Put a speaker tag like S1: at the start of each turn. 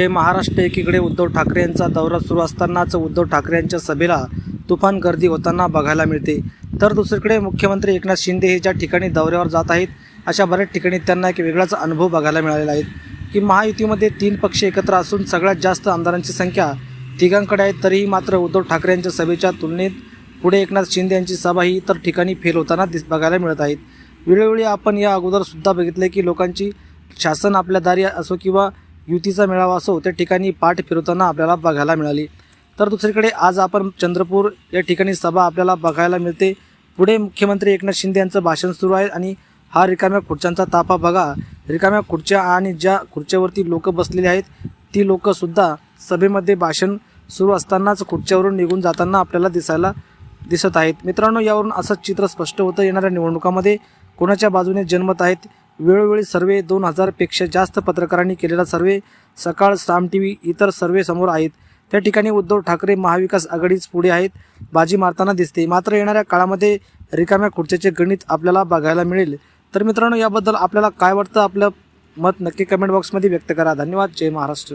S1: हे महाराष्ट्र एकीकडे उद्धव ठाकरे यांचा दौरा सुरू असतानाच उद्धव ठाकरे यांच्या सभेला तुफान गर्दी होताना बघायला मिळते. तर दुसरीकडे मुख्यमंत्री एकनाथ शिंदे हे ज्या ठिकाणी दौऱ्यावर जात आहेत अशा बऱ्याच ठिकाणी त्यांना एक वेगळाच अनुभव बघायला मिळालेला आहे. की महायुतीमध्ये तीन पक्ष एकत्र असून सगळ्यात जास्त आमदारांची संख्या तिघांकडे आहे तरीही मात्र उद्धव ठाकरे यांच्या सभेच्या तुलनेत पुढे एकनाथ शिंदे यांची सभा ही इतर ठिकाणी फेल होताना दिस बघायला मिळत आहेत. वेळोवेळी आपण या अगोदरसुद्धा बघितलं बघितले की लोकांची शासन आपल्या दारी असो किंवा युतीचा मेळावा असो त्या ठिकाणी पाठ फिरवताना आपल्याला बघायला मिळाली. तर दुसरीकडे आज आपण चंद्रपूर या ठिकाणी सभा आपल्याला बघायला मिळते. पुढे मुख्यमंत्री एकनाथ शिंदे यांचं भाषण सुरू आहे आणि हा रिकाम्या खुर्च्यांचा ताफा बघा. रिकाम्या खुर्च्या आणि ज्या खुर्च्यावरती लोक बसलेली आहेत ती लोकंसुद्धा सभेमध्ये भाषण सुरू असतानाच खुर्च्यावरून निघून जाताना आपल्याला दिसायला दिसत आहेत. मित्रांनो यावरून असंच चित्र स्पष्ट होतं. येणाऱ्या निवडणुकामध्ये कोणाच्या बाजूने जन्मत आहेत वेळोवेळी सर्वे दोन हजारपेक्षा जास्त पत्रकारांनी केलेला सर्वे सकाळ साम टी व्ही इतर सर्वे समोर आहेत. त्या ठिकाणी उद्धव ठाकरे महाविकास आघाडीच पुढे आहेत. बाजी मारताना दिसते. मात्र येणाऱ्या काळामध्ये रिकाम्या खुर्च्याचे गणित आपल्याला बघायला मिळेल. तर मित्रांनो याबद्दल आपल्याला काय वाटतं? आपलं मत नक्की कमेंट बॉक्समध्ये व्यक्त करा. धन्यवाद. जय महाराष्ट्र.